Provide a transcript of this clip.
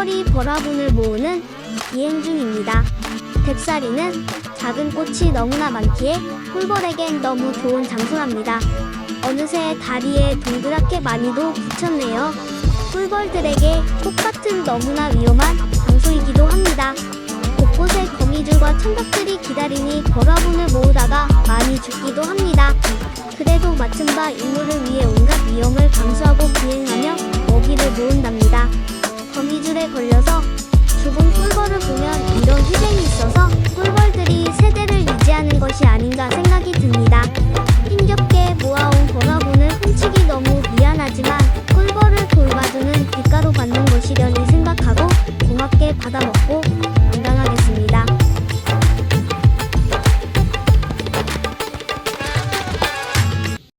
꿀벌이 보라분을 모으는 이행 중입니다. 덱사리는 작은 꽃이 너무나 많기에 꿀벌에겐 너무 좋은 장소랍니다. 어느새 다리에 동그랗게 많이도 붙였네요. 꿀벌들에게 꽃같은 너무나 위험한 장소이기도 합니다. 곳곳에 거미줄과 청각들이 기다리니 보라분을 모으다가 많이 죽기도 합니다. 그래도 맡은 바 임무를 위해 온갖 위험을 감수하고 비행하며 먹이를 모은답니다. 거미줄에 걸려서 죽은 꿀벌을 보면 이런 희생이 있어서 꿀벌들이 세대를 유지하는 것이 아닌가 생각이 듭니다.